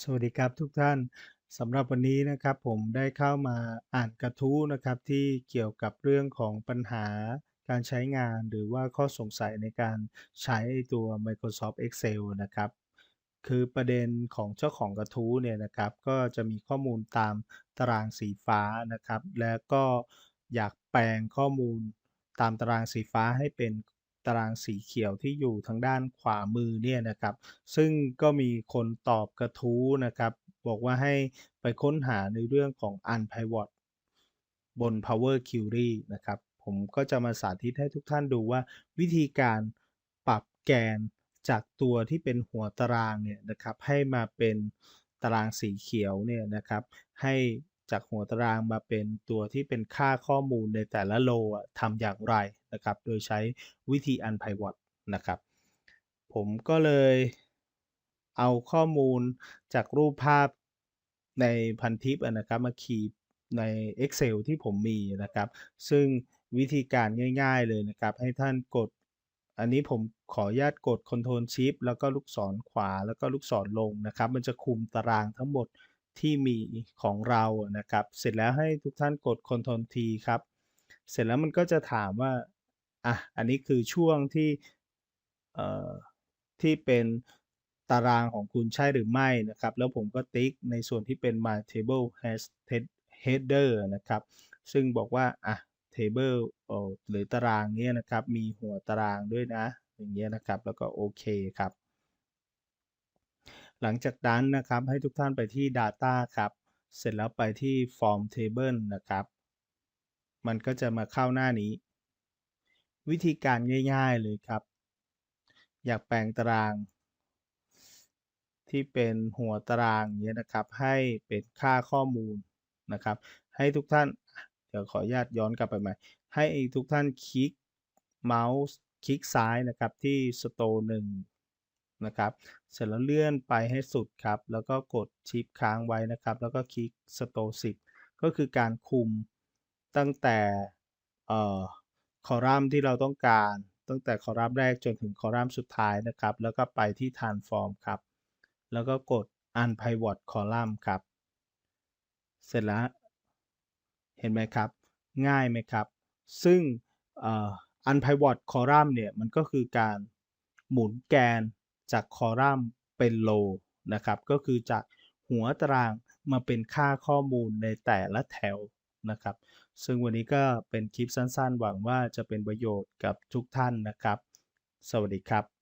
สวัสดีครับทุกท่านสำหรับวันนี้นะครับผมได้เข้ามาอ่านกระทู้นะครับที่เกี่ยวกับเรื่องของปัญหาการใช้งานหรือว่าข้อสงสัยในการใช้ตัว Microsoft Excel นะครับคือประเด็นของเจ้าของกระทู้เนี่ยนะครับก็จะมีข้อมูลตามตารางสีฟ้านะครับ แล้วก็อยากแปลงข้อมูลตามตารางสีฟ้าให้เป็น ตารางสีเขียวที่อยู่ทางด้านขวามือเนี่ยนะครับ ซึ่งก็มีคนตอบกระทู้นะครับ บอกว่าให้ไปค้นหาในเรื่องของ unpivot บน Power Query นะครับ ผมก็จะมาสาธิตให้ทุกท่านดูว่าวิธีการปรับแกนจากตัวที่เป็นหัวตารางเนี่ยนะครับให้มาเป็นตารางสีเขียวเนี่ยนะครับ ให้ จากหัวตารางมาเป็นตัวที่เป็นค่าข้อมูลในแต่ละโลทำอย่างไรนะครับ โดยใช้วิธี unpivot นะครับ ผมก็เลยเอาข้อมูลจากรูปภาพในพันทิปนะครับมาคีย์ใน Excel ที่ผมมีนะครับ ซึ่งวิธีการง่ายๆเลยนะครับ ให้ท่านกด อันนี้ผมขออนุญาตกด Ctrl Shift แล้วก็ลูกศรขวาแล้วก็ลูกศรลงนะครับ มันจะคุมตารางทั้งหมด ที่มีของเรานะครับ เสร็จแล้วให้ทุกท่านกด Ctrl T ครับ เสร็จแล้วมันก็จะถามว่าอะอันนี้คือช่วงที่เอ่อที่เป็นตารางของคุณใช่หรือไม่นะครับ แล้วผมก็ติ๊กในส่วนที่เป็น my table has header นะครับ ซึ่งบอกว่าอะ table เอ่อหรือตารางเนี้ยนะครับ มีหัวตารางด้วยนะ อย่างเงี้ยนะครับ แล้วก็โอเคครับ หลังจากนั้นนะครับให้ทุกท่านไปที่ data ครับ เสร็จแล้วไปที่ form table นะครับ มันก็จะมาเข้าหน้านี้ วิธีการง่ายๆเลยครับ อยากแปลงตาราง ที่เป็นหัวตารางเนี้ยนะครับ ให้เป็นค่าข้อมูลนะครับ ให้ทุกท่านเดี๋ยวขออนุญาตย้อนกลับไปใหม่ ให้ทุกท่านคลิกเมาส์คลิกซ้ายนะครับที่ Store 1 นะครับเสร็จแล้วเลื่อนไปให้สุดครับ แล้วก็กดชิปค้างไว้นะครับ แล้วก็คลิก Store 10 ก็คือการคุมตั้งแต่เอ่อคอลัมน์ที่เราต้องการ ตั้งแต่คอลัมน์แรกจนถึงคอลัมน์สุดท้ายนะครับ แล้วก็ไปที่ Transform ครับ แล้วก็กด Unpivot Column ครับ เสร็จแล้ว เห็นไหมครับ ง่ายไหมครับ ซึ่งอ่อ Unpivot Column เนี่ยมันก็คือการหมุนแกน จากคอลัมน์เป็นโลนะครับ ก็คือจากหัวตารางมาเป็นค่าข้อมูลในแต่ละแถวนะครับ ซึ่งวันนี้ก็เป็นคลิปสั้นๆ หวังว่าจะเป็นประโยชน์กับทุกท่านนะครับ สวัสดีครับ